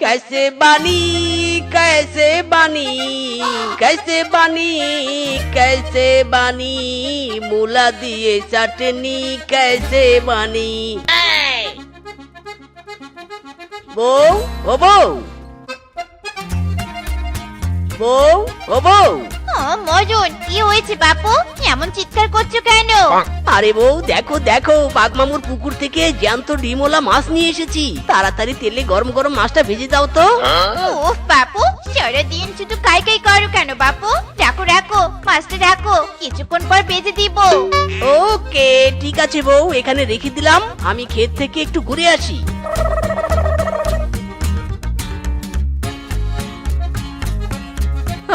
कैसे बानी कैसे बानी कैसे बानी कैसे बानी मूला दिए चटनी कैसे बानी বউ ও বউ বউ ও বউ ও মজন কি হয়েছে বাপু? এমন চিৎকার করছ কেন? আরে বউ দেখো দেখো বাগমামুর পুকুর থেকে জ্যান্ত ডিমোলা মাছ নিয়ে এসেছি। তাড়াতাড়ি তেলে গরম গরম মাছটা ভেজে দাও তো। উফ বাপু সারাদিন শুধু কাই কাই করো কেন বাপু? রাখো রাখো মাছটা রাখো কিছুক্ষণ পর বেজে দিব। ওকে ঠিক আছে বউ এখানে রেখে দিলাম। আমি ক্ষেত থেকে একটু ঘুরে আসি।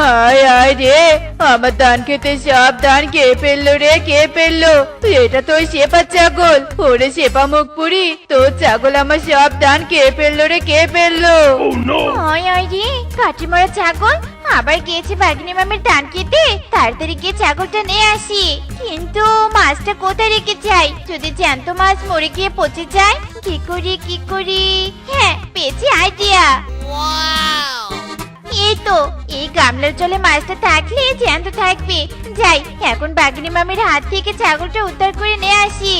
হায় হায় রে আমার ধান খেতে সব ধান কে ফেলল রে কে ফেলল। এটা তো ওই শেপা ছাগল ওরে শেপা মুখ পুরি তোর ছাগল আমার সব ধান কে ফেলল রে কে ফেলল। ওই আয় রে কাঠি মরা ছাগল আবার গিয়েছে বাগনি মামের ধান খেতে তাড়াতাড়ি গিয়ে ছাগলটা নিয়ে আসি। কিন্তু মাছটা কোথায় রেখে যাই যদি জ্যান্ত মাছ মরে গিয়ে পচে যায় কি করি কি করি? হ্যাঁ পেয়েছি আইডিয়া এই তো, এই গামলার জলে মাছটা থাকলে জ্যান্ত থাকবে। যাই, এখন মামির হাত থেকে ছাগলটা উদ্ধার করে নিয়ে আসি।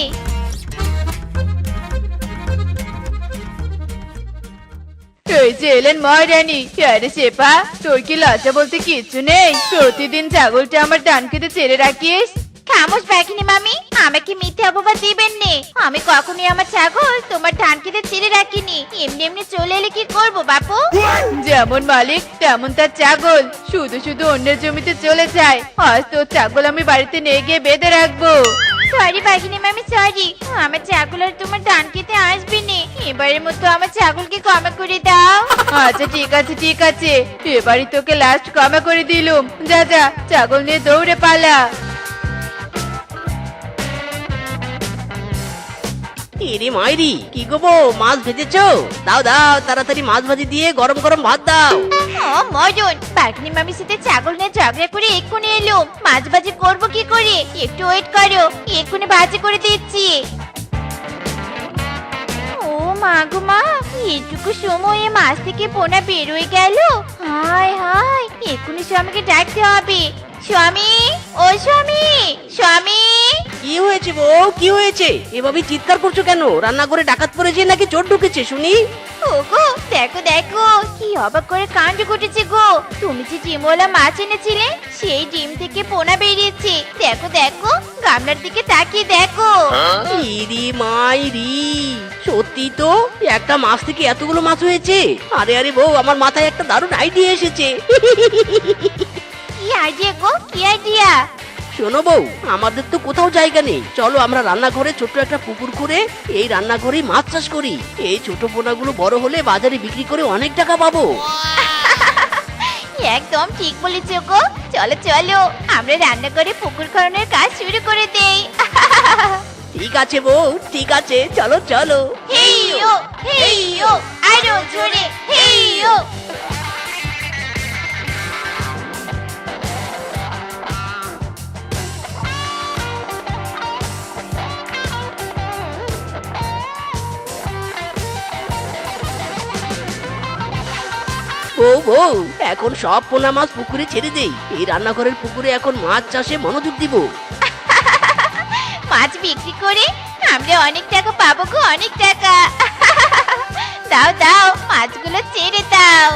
এই যে এলেন মহারানী, আরে শেপা তোর কি লজ্জা বলতে কিচ্ছু নেই? প্রতিদিন ছাগলটা আমার ধান খেতে ছেড়ে রাখিস? খামোশ বাঘিনী মামি আমাকে মিথ্যে অপবাদ দিবেন নে। আমি কখনোই আমার ছাগল তোমার ধান খেতে ছেড়ে রাখিনি। এমনি এমনি চলে এলে কি করব বাপু? যেমন মালিক তেমন তার ছাগল। শুধু শুধু অন্যের জমিতে চলে যায়। আজ তোর ছাগল আমি বাড়িতে নিয়ে গিয়ে বেঁধে রাখব। সরি বাঘিনী মামি সরি। আমার ছাগল আর তোমার ধান খেতে আসবে নে। এবারের মতো আমার ছাগলকে ক্ষমা করে দাও। আচ্ছা ঠিক আছে ঠিক আছে। এবারই তোকে লাস্ট ক্ষমা করে দিলুম। যা যা ছাগল নিয়ে দৌড়ে পালা। এরে মাইরি, কি গো বউ, মাছ ভেজেছো? দাও দাও, তাড়াতাড়ি মাছ ভাজি দিয়ে গরম গরম ভাত দাও। ও মজন বাঘিনী মামির সাথে ছাগল নিয়ে ঝগড়া করে এক্ষুনি এলো। মাছ ভাজি করব কি করে? একটু ওয়েট করো, এক্ষুনি ভাজি করে দিচ্ছি। ও মা গো মা, এটুকু সময়ে মাছ থেকে পোনা বেরোয় গেল? হায় হায়, এক্ষুনি স্বামীকে ডাকতে হবে। স্বামী, ও স্বামী স্বামী! কি হয়েছে বউ? কি হয়েছে? এভাবে চিৎকার করছ কেন? রান্না করে ডাকাত পড়েছে নাকি চোর ঢুকেছে শুনি? ওগো দেখো দেখো কি অবাক করে কাণ্ড ঘটেছে গো। তুমি যে ডিমওয়ালা মাছ এনেছিলে সেই ডিম থেকে পোনা বেরিয়েছে। দেখো দেখো গামলার দিকে তাকিয়ে দেখো। ইরি মাইরি সত্যি তো একটা মাছ থেকে এতগুলো মাছ হয়েছে। আরে আরে বউ আমার মাথায় একটা দারুণ আইডিয়া এসেছে। কি আইডিয়া গো কি আইডিয়া শোনো বউ আমাদের তো কোথাও জায়গা নেই। চলো আমরা রান্নাঘরে ছোট্ট একটা পুকুর করে এই রান্নাঘরেই মাছ চাষ করি। এই ছোট পোনাগুলো বড় হলে বাজারে বিক্রি করে অনেক টাকা পাবো। একদম ঠিক বলেছ গো। চলো চলো আমরা রান্না করে পুকুর খননের কাজ শুরু করে দেই। ঠিক আছে বউ ঠিক আছে চলো চলো। হেইয়ো হেইয়ো আরও জোরে হেইয়ো বউ বউ এখন সব পোনা মাছ পুকুরে ছেড়ে দেই। এই রান্নাঘরের পুকুরে এখন মাছ চাষে মনোযোগ দিব। মাছ বিক্রি করে আমরা অনেক টাকা পাবো গো, অনেক টাকা। দাও দাও, মাছগুলো ছেড়ে দাও।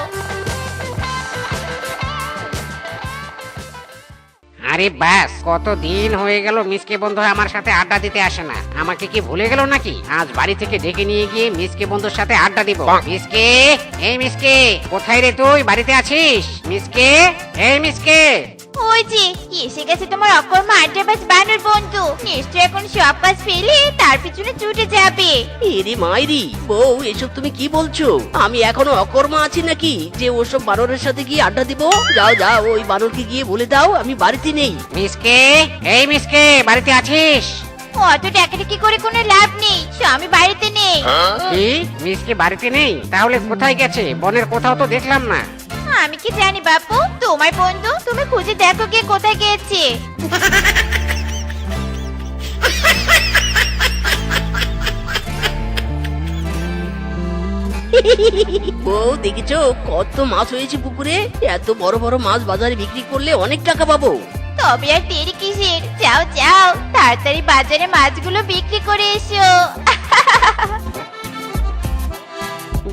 আরে ব্যাস কত দিন হয়ে গেল মিসকে বন্ধু আমার সাথে আড্ডা দিতে আসে না। আমাকে কি ভুলে গেল নাকি? আজ বাড়ি থেকে ডেকে নিয়ে গিয়ে মিসকে বন্ধুর সাথে আড্ডা দিব। মিসকে এই মিসকে কোথায় রে তুই? বাড়িতে আছিস? মিসকে এই মিসকে। ওই যে এসে গেছে তোমার অকর্মা আড্ডাবাজ বানর বন্ধু। নিশ্চয় এখন সব কাজ ফেলে তার পিছনে ছুটে যাবে। এরে মাইরি বউ এসব তুমি কি বলছো? আমি এখনও অকর্মা আছি নাকি? যে ওসব বানরের সাথে গিয়ে আড্ডা দিব? যাও যাও ওই বানরকে গিয়ে বলে দাও আমি বাড়িতে নেই। মিসকে এই মিসকে বাড়িতে আছিস? অত টাকাটাকি করে কোনো লাভ নেই স্বামী বাড়িতে নেই। কি? মিসকে বাড়িতে নেই? তাহলে কোথায় গেছে? বনের কোথাও তো দেখলাম না। আমি কি জানি বাপু? তোমার বন্ধু তুমি খুঁজে দেখো কে কোথায় গেছে বউ দেখেছ? কত মাছ হয়েছে পুকুরে। এত বড় বড় মাছ বাজারে বিক্রি করলে অনেক টাকা পাবো। তবে আর দেরি কিসের? যাও যাও তাড়াতাড়ি বাজারে মাছগুলো বিক্রি করে এসো।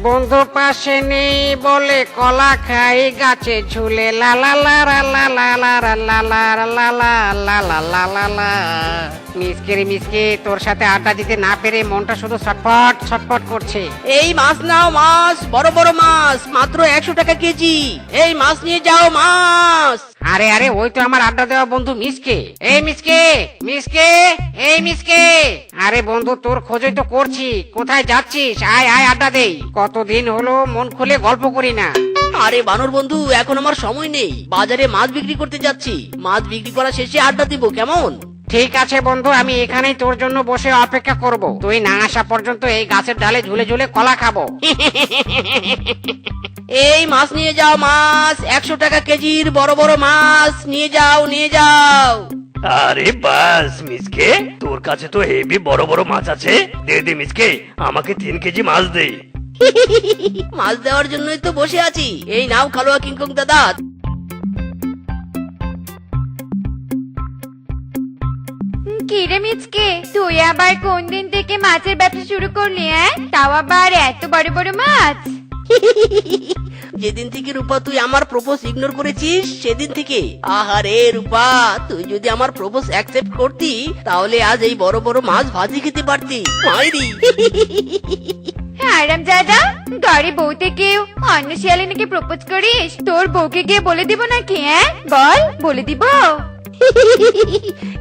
বন্ধু পাশে নেই বলে কলা খাই গাছে ঝুলে লা লা লা রা লা লা লা রা লা লা লা লা লা লা লা লা লা মিসকে রে মিসকে তোর সাথে আড্ডা দিতে না পেরে মনটা শুধু ছটফট ছটফট করছে এই মাছ নাও মাছ বড় বড় মাছ মাত্র একশো টাকা কেজি এই মাছ নিয়ে যাও মাছ আরে আরে ওই তো আমার আড্ডা দেওয়া বন্ধু মিসকে এই মিসকে মিসকে এই মিসকে আরে বন্ধু তোর খোঁজই তো করছি। কোথায় যাচ্ছিস? আয় আয় আড্ডা দেই। কতদিন হলো মন খুলে গল্প করি না। আরে বানর বন্ধু এখন আমার সময় নেই। বাজারে মাছ বিক্রি করতে যাচ্ছি। মাছ বিক্রি করা শেষে আড্ডা দিব কেমন? ঠিক আছে বন্ধু আমি এখানেই তোর জন্য বসে অপেক্ষা করব। তুই না আসা পর্যন্ত এই গাছের ডালে ঝুলে ঝুলে কলা খাব। এই মাছ নিয়ে যাও মাছ। একশো টাকা কেজির বড় বড় মাছ। নিয়ে যাও নিয়ে যাও। আরে বাস মিসকে তোর কাছে তো হেভি বড় বড় মাছ আছে। দে দে মিসকে আমাকে তিন কেজি মাছ দে। মাছ দেওয়ার জন্যই তো বসে আছি। এই নাও খালোয়া কিংকং দাদা। কিরে মিচকে তুই আবার কোন দিন থেকে মাছের ব্যবসা শুরু করলি হ্যাঁ তাও আবার এত বড় বড় মাছ? যেদিন থেকে রূপা তুই আমার প্রপোজ ইগনোর করেছিস সেদিন থেকে। আহারে রূপা তুই যদি আমার প্রপোজ অ্যাকসেপ্ট করতি তাহলে আজ এই বড় বড় মাছ ভাজি খেতে পারতি। মাইরি। আরাম দাদা ঘরে বউ থেকেও অন্য শিয়ালিনীকে প্রপোজ করিস তোর বউকে গিয়ে বলে দিব নাকি হ্যাঁ? বল বলে দিব।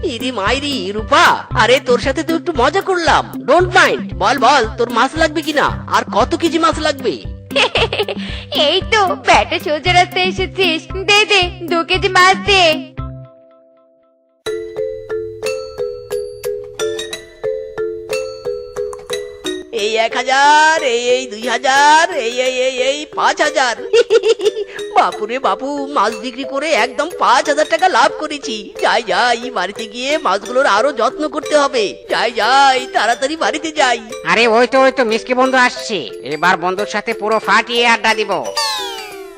ইরি মাইরি রূপা আরে তোর সাথে তো একটু মজা করলাম। ডোন্ট মাইন্ড বল বল তোর মাছ লাগবে কিনা? আর কত কেজি মাছ লাগবে? এই তো ব্যাটা সোজা রাস্তায় এসেছিস। দে দে দু কেজি মাছ দে। এই এক হাজার এই এই দুই হাজার এই এই এই এই পাঁচ হাজার। বাপুরে বাপু মাছ বিক্রি করে একদম পাঁচ হাজার টাকা লাভ করেছি। যাই যাই বাড়িতে গিয়ে মাছগুলোর আরও যত্ন করতে হবে। যাই যাই তাড়াতাড়ি বাড়িতে যাই। আরে ওই তো ওই তো মিসকে বন্ধু আসছে। এবার বন্ধুর সাথে পুরো ফাটিয়ে আড্ডা দিব।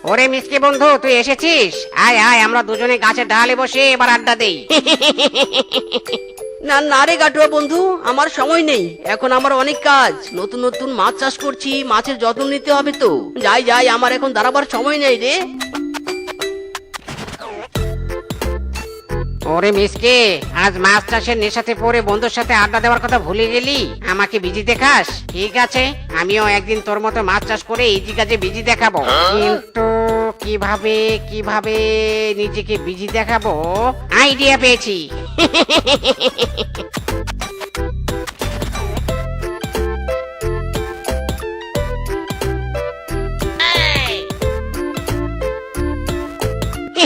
ওরে মিসকে বন্ধু তুই এসেছিস? আয় আয় আমরা দুজনে গাছের ডালে বসে এবার আড্ডা দেই। না না রে গাটুয়া বন্ধু, আমার সময় নেই। এখন আমার অনেক কাজ। নতুন নতুন মাছ চাষ করছি, মাছের যত্ন নিতে হবে তো। যাই যাই, আমার এখন দাঁড়াবার সময় নেই রে। ওরে মিসকে, আজ মাছ চাষের নেশাতে পড়ে বন্ধুর সাথে আড্ডা দেওয়ার কথা ভুলে গেলি? আমাকে বিজি দেখাস? ঠিক আছে, আমিও একদিন তোর মতো মাছ চাষ করে এই কাজে বিজি দেখাবো। কিন্তু কীভাবে কীভাবে নিজেকে বিজি দেখাবো? আইডিয়া পেয়েছি।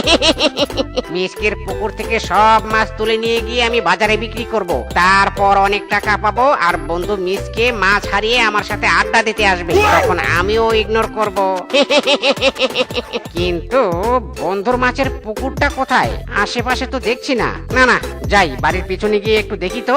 মিসকের পুকুর থেকে সব মাছ তুলে নিয়ে গিয়ে আমি বাজারে বিক্রি করব। তারপর অনেক টাকা পাবো আর বন্ধু মিসকে মাছ হারিয়ে আমার সাথে আড্ডা দিতে আসবে। তখন আমিও ইগনোর করব। কিন্তু বন্ধুর মাছের পুকুরটা কোথায়? আশেপাশে তো দেখছি না। না না যাই বাড়ির পিছনে গিয়ে একটু দেখি তো।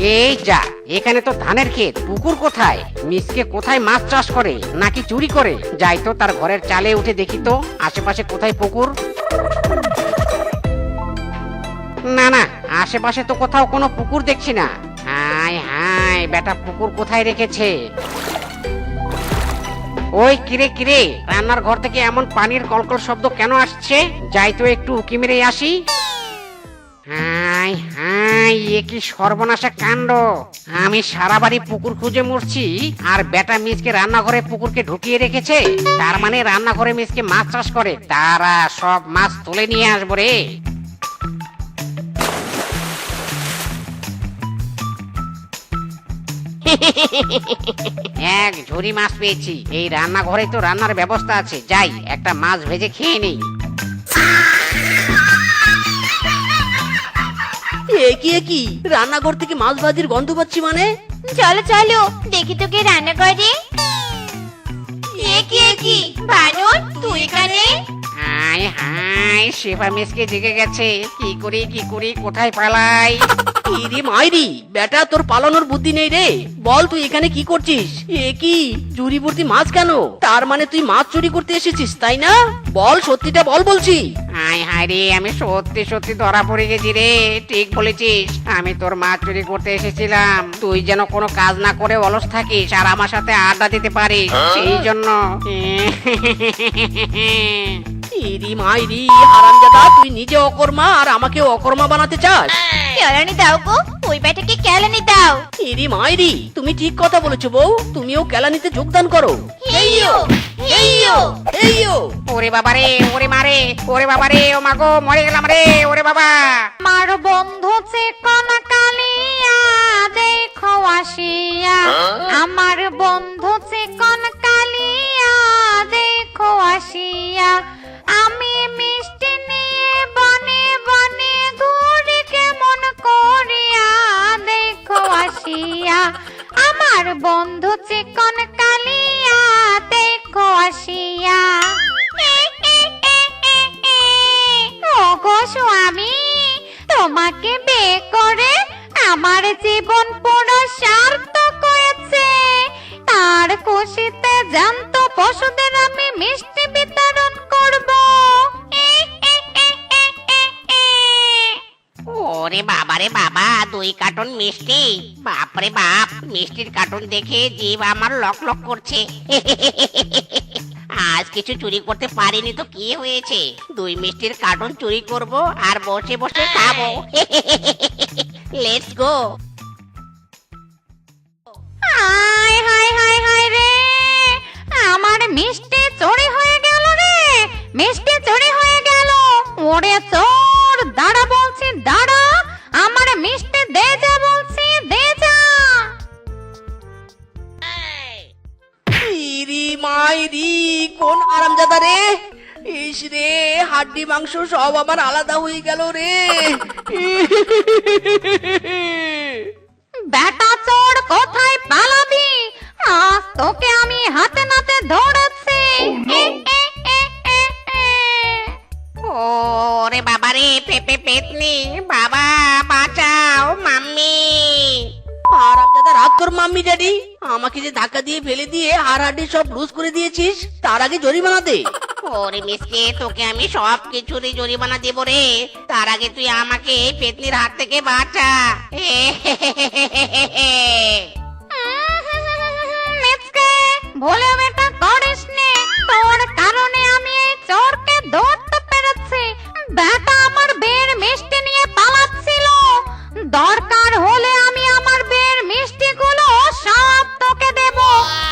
এই যা, এখানে তো ধানের ক্ষেত, পুকুর কোথায়? মিসকে কোথায় মাছ চাষ করে, নাকি চুরি করে? যাই তো, তার ঘরের চালে উঠে দেখি তো, আশেপাশে কোথায় পুকুর? না না, আশেপাশে তো কোথাও কোনো পুকুর দেখছি না। হাই হাই বেটা পুকুর কোথায় রেখেছে? ওই কিরে কিরে, রান্নার ঘর থেকে এমন পানির কলকল শব্দ কেন আসছে? যাই তো, একটু উকি মেরে আসি। হাই হাই এ কি সর্বনাশা কাণ্ড। আমি সারা বাড়ি পুকুর খুঁজে মরছি, আর বেটা মিসকে রান্নাঘরে পুকুরকে ঢুকিয়ে রেখেছে। তার মানে রান্নাঘরে মিসকে মাছ চাষ করে। তারা সব মাছ তুলে নিয়ে আসব রে। এক ঝুড়ি মাছ পেয়েছি। এই রান্নাঘরে তো রান্নার ব্যবস্থা আছে। যাই, একটা মাছ ভেজে খেয়ে নেই। এ কি? রান্নাঘর থেকে মাছ ভাজির গন্ধ পাচ্ছি মানে? চলো চলো। দেখি তোকে রান্না করে। এ কি? এ কি তুই এখানে? হাই হাই শেফা মিসকে জেগে গেছে। কি করি কি করি কোথায় পালাই? ইরি মাইরি বেটা তোর পালানোর বুদ্ধি নেই রে। বল তুই এখানে কি করছিস? এ কি চুরি ভর্তি মাছ কেন? তার মানে তুই মাছ চুরি করতে এসেছিস তাই না? বল সত্যিটা বল বলছি। হাই হাই রে আমি সত্যি সত্যি ধরা পড়ে গেছি রে। ঠিক বলেছিস আমি তোর মাছ চুরি করতে এসেছিলাম। তুই যেন কোনো কাজ না করে অলস থাকিস আর আমার সাথে আড্ডা দিতে পারিস। সেই জন্য। ইরি মাইরি হারামজাদা তুই নিজে অকর্মা আর আমাকে অকর্মা বানাতে চাস। কেলানি দাও গো ওই বেটাকে কেলানি দাও। ইরি মাইরি তুমি ঠিক কথা বলেছ বউ তুমিও কেলানিতে যোগদান করো। হেইয়ো হেইয়ো। এইও ওরে বাবা রে ওরে মারে ওরে বাবা রে ও মাগো মরে গেলাম রে ওরে বাবা। আমার বন্ধু চিকন কালিয়া দেখো আসিয়া। আমার বন্ধু চিকন কালিয়া দেখো আসিয়া। আমি মিষ্টির কার্টন দেখে জীব আমার লক লক করছে। আজ কিছু চুরি করতে পারিনি তো কি হয়েছে? দুই মিষ্টির কার্টন চুরি করব আর বসে বসে খাব। Let's go hi hi hi hi রে! আমার মিষ্টি চুরি হয়ে গেল রে! মিষ্টি চুরি হয়ে গেল। ওরে চোর, দাঁড়া বলছি, দাঁড়া! আমার মিষ্টি দে যা মাইরি কোন আরামজাদা রে? ইস রে হাড্ডি মাংস সব আমার আলাদা হয়ে গেল রে। বেটা চোর কোথায় পালাবি? আজ তোকে আমি হাতে নাতে ধরেছি ওরে বাবা রে পেপে পেতনি বাবা। কর মাম্মি ড্যাডি আমাকে যে ধাক্কা দিয়ে ফেলে দিয়ে হাড় হাড্ডি সব লুজ করে দিয়েছিস তার আগে জরিমানা দে। ওরে মিসকে তোকে আমি সব কিছুরই জরিমানা দেব রে। তার আগে তুই আমাকে এই পেতনির হাত থেকে বাঁচা। মিচকে ভুলে বেটা করিস নে তোর কারণে আমি এই চোরকে ধরতে পেরেছি। বেটা আমার বের মিষ্টি নিয়ে পালাচ্ছিল। দরকার হলে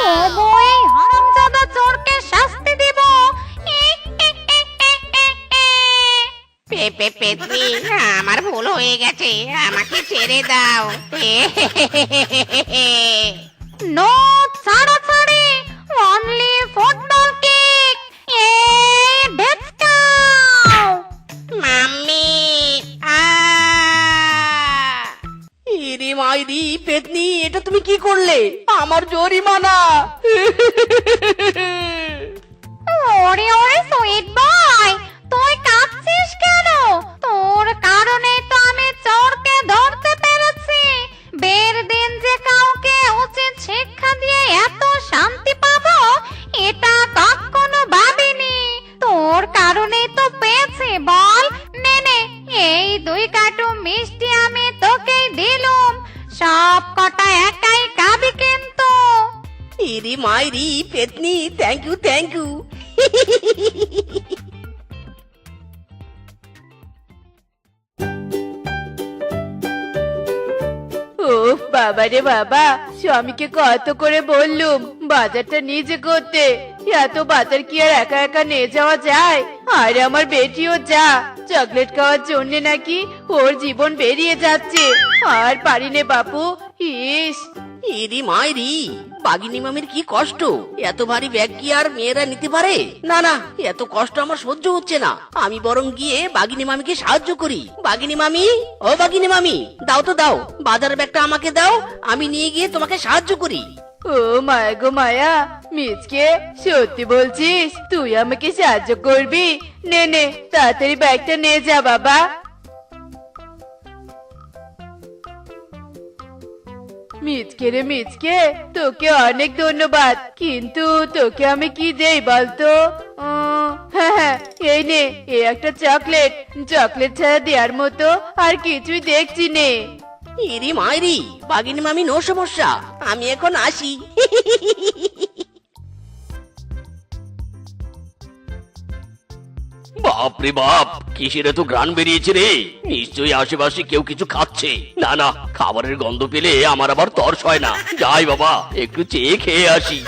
তবু এই হারামজাদা চোরকে শাস্তি দেব। পেপে পেতনি আমার ভুল হয়ে গেছে আমাকে ছেড়ে দাও। নো ছাড়াছাড়ি অনলি ফুটবল ইরি মাইরি পেতনি, এটা তুমি কি করলে? আমার জরিমানা। ওরে ওরে সুইট বয় তুই কাঁদছিস কেন? তোর কারণে তো আমি চোরকে ধরতে পেরেছি। বের দিন যে কাউকে উচিত শিক্ষা দিয়ে এত শান্তি পাবো, এটা কখনো ভাবিনি। তোর কারণেই তো পেয়েছি, বল। নে নে, এই দুই কাটু মিষ্টি আমি তোকেই দিলুম। সব কটা একাই খাবি কিন্তু। ইরি মাইরি পেতনি থ্যাংক ইউ থ্যাংক ইউ বাবা রে বাবা স্বামীকে কত করে বললুম বাজারটা নিজে করতে এত বাজার কি আর একা একা নিয়ে যাওয়া যায়? আর আমার বেটিও যা। চকলেট খাওয়ার জন্য নাকি ওর জীবন বেরিয়ে যাচ্ছে। আর পারিনে বাপু, ইস। ইরি মাইরি, বাগিনী মামির কি কষ্ট? এত ভারী ব্যাগ কি আর মেয়েরা নিতে পারে? না না, এত কষ্ট আমার সহ্য হচ্ছে না। আমি বরং গিয়ে বাগিনী মামিকে সাহায্য করি। বাগিনী মামি, ও বাগিনী মামি, দাও তো দাও। বাজার ব্যাগটা আমাকে দাও, আমি নিয়ে গিয়ে তোমাকে সাহায্য করি। ও মায়া গো মায়া, মিচকে, সত্যি বলছিস, তুই আমাকে সাহায্য করবি? নে নে, তাড়াতাড়ি ব্যাগটা নিয়ে যা বাবা। মিচকে রে মিচকে, তোকে অনেক ধন্যবাদ, কিন্তু তোকে আমি কি দেই বলতো? হ্যাঁ হ্যাঁ এই নে, এই একটা চকলেট। চকলেট ছাড়া দেওয়ার মতো আর কিছুই দেখছি নে। ইরি মাইরি বাগিনী মামি নো সমস্যা আমি এখন আসি। বাপ রে বাপ কিসের এত গ্রান বেরিয়েছে রে? নিশ্চয়ই আশেপাশে কেউ কিছু খাচ্ছে। না না খাবারের গন্ধ পেলে আমার আবার তর্স হয় না। যাই বাবা একটু চেয়ে খেয়ে আসি।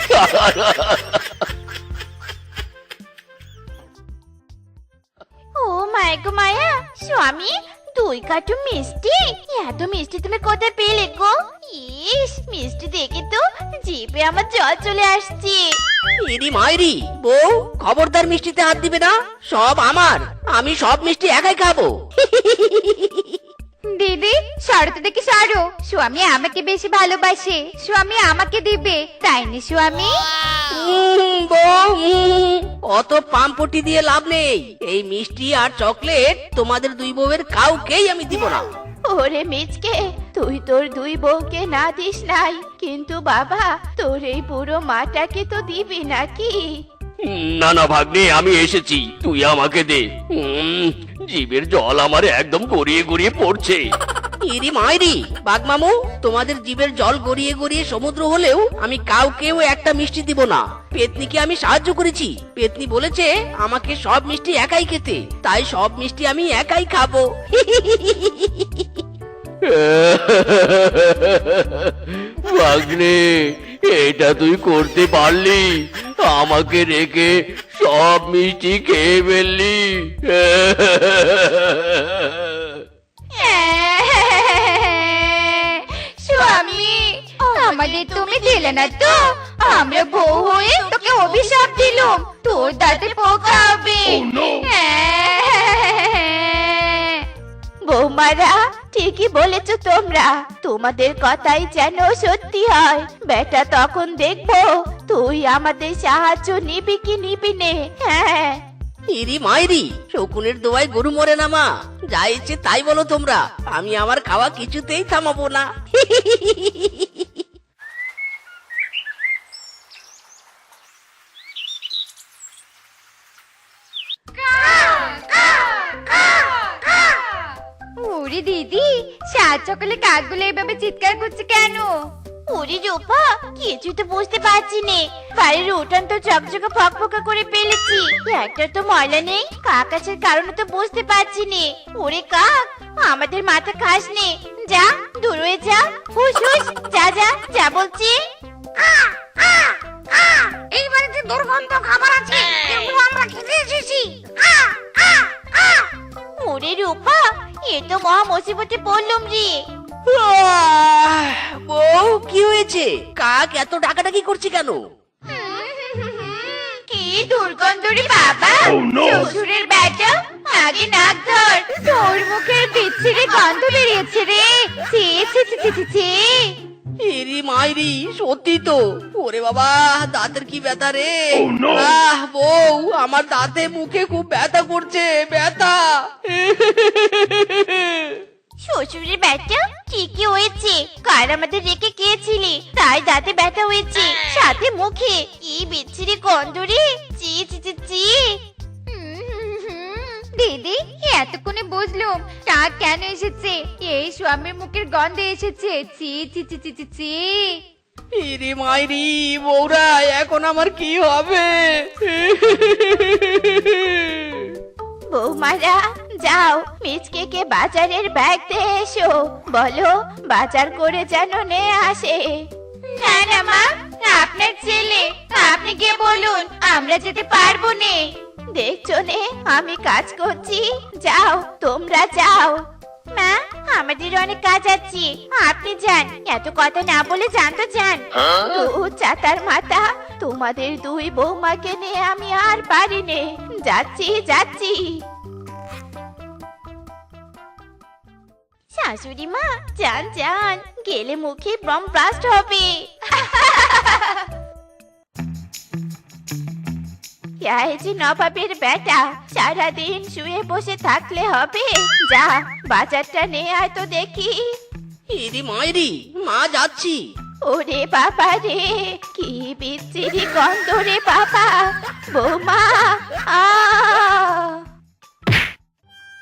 ও মায়া গো মায়া স্বামী দুই কাটু মিষ্টি। এত মিষ্টি তুমি কোথায় পেলে গো? ইস মিষ্টি দেখে তো জিভে আমার জল চলে আসছে। ইরি মাইরি বউ খবরদার মিষ্টিতে হাত দিবে না? সব আমার আমি সব মিষ্টি একাই খাব। দিদি শরত দেখি সারো। স্বামী আমাকে বেশি ভালোবাসে স্বামী আমাকে দিবে তাই না স্বামী? উম, বউ উম, অত পাম্পটি দিয়ে লাভ নেই। এই মিষ্টি আর চকলেট তোমাদের দুই বউয়ের কাউকেই আমি দিব না। ওরে মিচকে, তুই তোর দুই বউকে না দিস নাই, কিন্তু বাবা, তোর এই পুরো মাটাকে তো দিবি নাকি? না না, ভাগ্নে, আমি এসেছি, তুই আমাকে দে। জীবের জল আমার একদম গড়িয়ে গড়িয়ে পড়ছে। ইরি মাইরি বাগমামু তোমাদের জীবের জল গড়িয়ে গড়িয়ে সমুদ্র হলেও আমি কাউকেও একটা মিষ্টি দিব না। পেতনিকে আমি সাহায্য করেছি। পেতনি বলেছে আমাকে সব মিষ্টি একাই খেতে। তাই সব মিষ্টি আমি একাই খাব। ভাগ্নে এটা তুই করতে পারলি। আমাকে রেখে সব মিষ্টি খেয়ে ফেললি। আমাদের তুমি দিলে না তো। আমরা বউ হয়ে তোকে অভিশাপ দিলুম। তোর দাঁতে পোকা হবে। বৌমারা ঠিকই বলেছ তোমরা। তোমাদের কথাই যেন সত্যি হয়। বেটা তখন দেখব তুই আমাদের সাহায্য নিবি কি নিবি নে। হ্যাঁ। ইরি মাইরি শকুনের দোয়ায় গরু মরে না মা। যা ইচ্ছে তাই বলো তোমরা। আমি আমার খাওয়া কিছুতেই থামাবো না। ওরে দিদি সাত সকালে কাকগুলো এভাবে চিৎকার করছে কেন? ওরে রূপা কিছু তো বুঝতে পারছি নে। বাড়ির উঠান তো চকচকে ফকফকা করে ফেলেছি। একটা তো ময়লা নেই কাক আসার কারণে তো বুঝতে পারছি নে। ওরে কাক আমাদের মাথা খাস নে। যা দূর হয়ে যা। হুস হুস যা যা যা বলছি। এই বাড়িতে দুর্গন্ধ খাবার আছে। এগুলো আমরা খেতে এসেছি। ওরে রূপা এ তো মহা মুসিবতে পড়লুম রে। বউ কি হয়েছে? কাক এত ডাকাডাকি করছে কেন? কি দুর্গন্ধ রে বাবা শ্বশুরের বেটা আগে নাক ধর। তোর মুখের বিচ্ছিরি গন্ধ বেরিয়েছে রে। ছি ছি ছি ছি ছি। ইরি মাইরি সত্যি তো। ওরে বাবা দাঁতের কি ব্যথা রে? আহ বউ আমার দাঁতে মুখে খুব ব্যথা করছে ব্যথা। শ্বশুরের কি কি হয়েছে। কাল আমাদের রেখে গিয়েছিলি তাই দাঁতে ব্যথা হয়েছে। সাথে মুখে কি বিচ্ছিরি গন্ধ রে। চি চি চি চি। এতক্ষণে বুঝলুম টাক কেন এসেছে? এই স্বামীর মুখের গন্ধে এসেছে। চি চি চি চি চি চি ইরি মাইরি বউরা এখন আমার কি হবে? বৌমারা যাও মিচকে কে বাজারের ব্যাগ দিয়ে এসো। বলো বাজার করে যেন নে আসে। না না মা আপনার ছেলে আপনি গিয়ে বলুন আমরা যেতে পারব নে। দেখছ নে আমি কাজ করছি। যাও তোমরা যাও। মা আমাদের অনেক কাজ আছে। আপনি যান এত কথা না বলে যান। তো যান ও চাতার মাথা তোমাদের দুই বৌমাকে নিয়ে আমি আর পারি নে যাচ্ছি যাচ্ছি। শাশুড়ি মা যান যান গেলে মুখে ব্রম ব্লাস্ট হবে। যে নবাবের বেটা সারাদিন শুয়ে বসে থাকলে হবে। যা বাজারটা নিয়ে আয় তো দেখি। ইরি মাইরি মা যাচ্ছি। ওরে বাবা রে কি বিচ্ছিরি গন্ধ রে বাবা। বৌমা আ।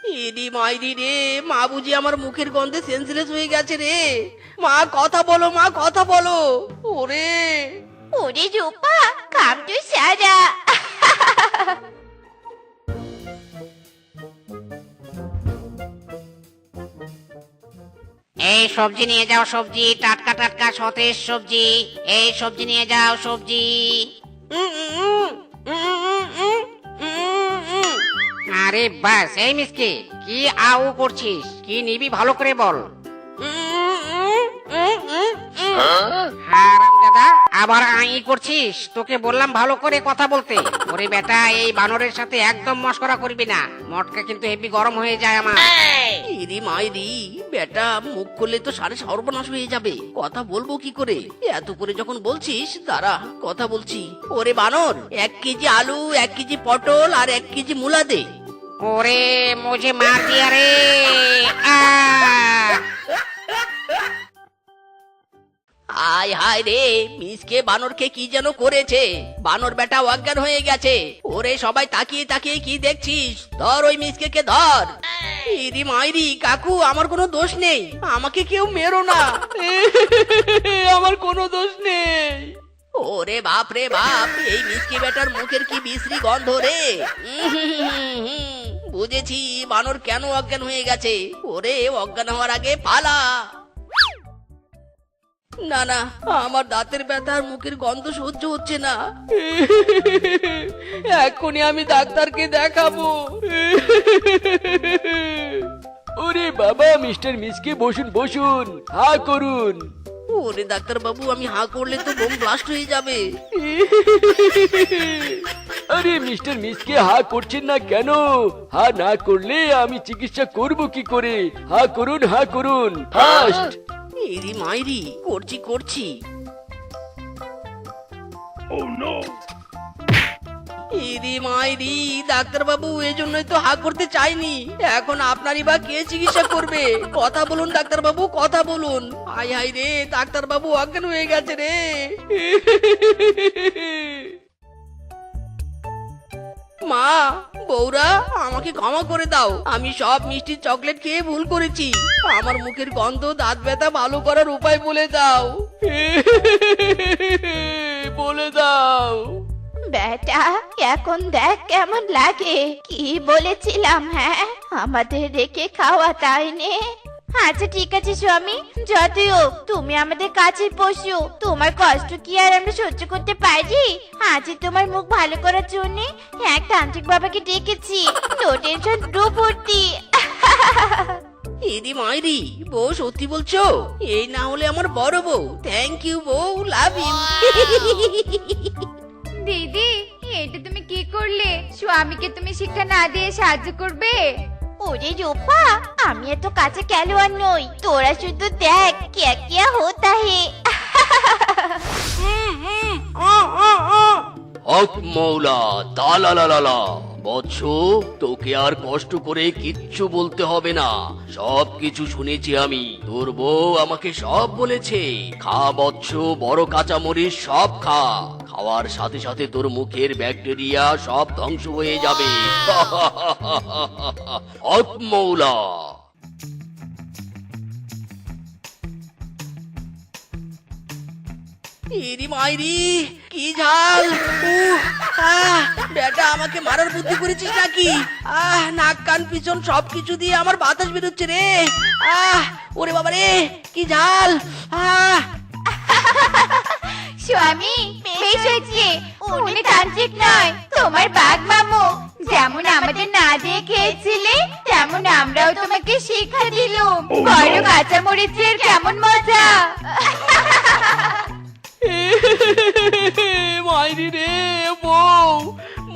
ইরি মাইরি রে মা বুঝি আমার মুখের গন্ধে সেন্সলেস হয়ে গেছে রে। মা কথা বলো মা কথা বলো। ওরে। ওরে রূপা কাম তুই সারা। এই সবজি নিয়ে যাও সবজি, টাটকা টাটকা সতেজ সবজি। এই সবজি নিয়ে যাও সবজি। আরে বাস এই মিসকে, কি আউ করছিস? কি নিবি ভালো করে বল। হারামজাদা আবার আই করছিস? তোকে বললাম ভালো করে কথা বলতে। ওরে বেটা এই বানরের সাথে একদম মস্করা করবি না। মটকা কিন্তু হেভি গরম হয়ে যায় আমার। ইরি মাইরি বেটা মুখ করলে তো সাড়ে সর্বনাশ হয়ে যাবে। কথা বলব কি করে? এত করে যখন বলছিস দাঁড়া কথা বলছি। ওরে বানর এক কেজি আলু এক কেজি পটল আর এক কেজি মূলা দে। ওরে মুঝে মার দিয়া রে আহ! আয় হায় রে মিসকে বানরকে কি যেন করেছে? বানর বেটা অজ্ঞান হয়ে গেছে। ওরে সবাই তাকিয়ে তাকিয়ে কি দেখছিস? ধর ওই মিসকে কে ধর। ইরি মাইরি কাকু আমার কোনো দোষ নেই। আমাকে কেউ মেরো না। আমার কোনো দোষ নেই। ওরে বাপ রে বাপ এই মিসকে বেটার মুখের কি বিশ্রী গন্ধ রে? বুঝেছি বানর কেন অজ্ঞান হয়ে গেছে? ওরে অজ্ঞান হওয়ার আগে পালা। না না আমার দাঁতের ব্যথা আর মুখের গন্ধ সহ্য হচ্ছে না। এক্ষুনি আমি ডাক্তারকে দেখাবো। ওরে বাবা মিস্টার মিসকে বসুন বসুন হা করুন। ওরে ডাক্তার বাবু আমি হা করলে তো বোম ব্লাস্ট হয়ে যাবে। আরে মিস্টার মিসকে হা করছেন না কেন? হা না করলে আমি চিকিৎসা করব কি করে? হা করুন হা করুন ফাস্ট। এরি মাইরি করছি করছি। ইরি মাইরি ডাক্তার বাবু এই জন্যই তো হা করতে চাইনি। এখন আপনারই বা কে চিকিৎসা করবে? কথা বলুন ডাক্তার বাবু কথা বলুন। আই হাই রে ডাক্তার বাবু অজ্ঞান হয়ে গেছে রে। মা বৌরা আমাকে ক্ষমা করে দাও। আমি সব মিষ্টি চকলেট খেয়ে ভুল করেছি। আমার মুখের গন্ধ, দাঁত ব্যথা ভালো করার উপায় বলে দাও। বলে দাও। বেটা এখন দেখ কেমন লাগে। কি বলেছিলাম হ্যাঁ? আমাদের রেখে খাওয়া তাই নে। আচ্ছা ঠিক আছে স্বামী। যতই হোক তুমি আমাদের কাছের পশু তোমার কষ্ট কি আর আমরা সহ্য করতে পারি? আজ তোমার মুখ ভালো করার জন্য এক তান্ত্রিক বাবাকে ডেকেছি। নো টেনশন ডু ভর্তি এদি মাইরি বউ সত্যি বলছো? এই না হলে আমার বড় বউ। থ্যাংক ইউ বউ লাভ ইউ দিদি এটা তুমি কি করলে? স্বামীকে তুমি শিক্ষা না দিয়ে সাহায্য করবে? ওরে রূপা আমি এত কাছে খেলোয়াড় নই। তোরা শুধু দেখ কে কে হতা হে। হক মৌলা তালালালালা বৎস, তোকে আর কষ্ট করে কিচ্ছু বলতে হবে না। সব কিছু শুনেছি আমি। তোর বউ আমাকে সব বলেছে। খা বৎস, বড় কাঁচামরিচ সব খা। খাওয়ার সাথে সাথে তোর মুখের ব্যাকটেরিয়া সব ধ্বংস হয়ে যাবে। হক ইরি মাইরি কি ঝাল। আহ, বেটা আমাকে মারার বুদ্ধি করেছিস নাকি? আহ নাক কান পিছন সব কিছু দিয়ে আমার বাতাস বেরোচ্ছে রে। আহ ওরে বাবা রে কি ঝাল। আহ। স্বামী বেশ হয়েছে। উনি তান্ত্রিক নয় তোমার বাঘ মামু। যেমন আমাদের না দিয়ে খেয়েছিলে তেমন আমরাও তোমাকে শিক্ষা দিলুম। বড় কাঁচা মরিচের কেমন মজা। মাইরি রে, বউ,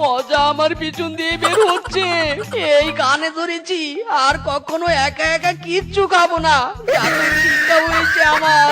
মজা আমার পিছন দিয়ে বের হচ্ছে। এই কানে ধরেছি, আর কখনো একা একা কিচ্ছু খাব না। চিন্তা হয়েছে আমার।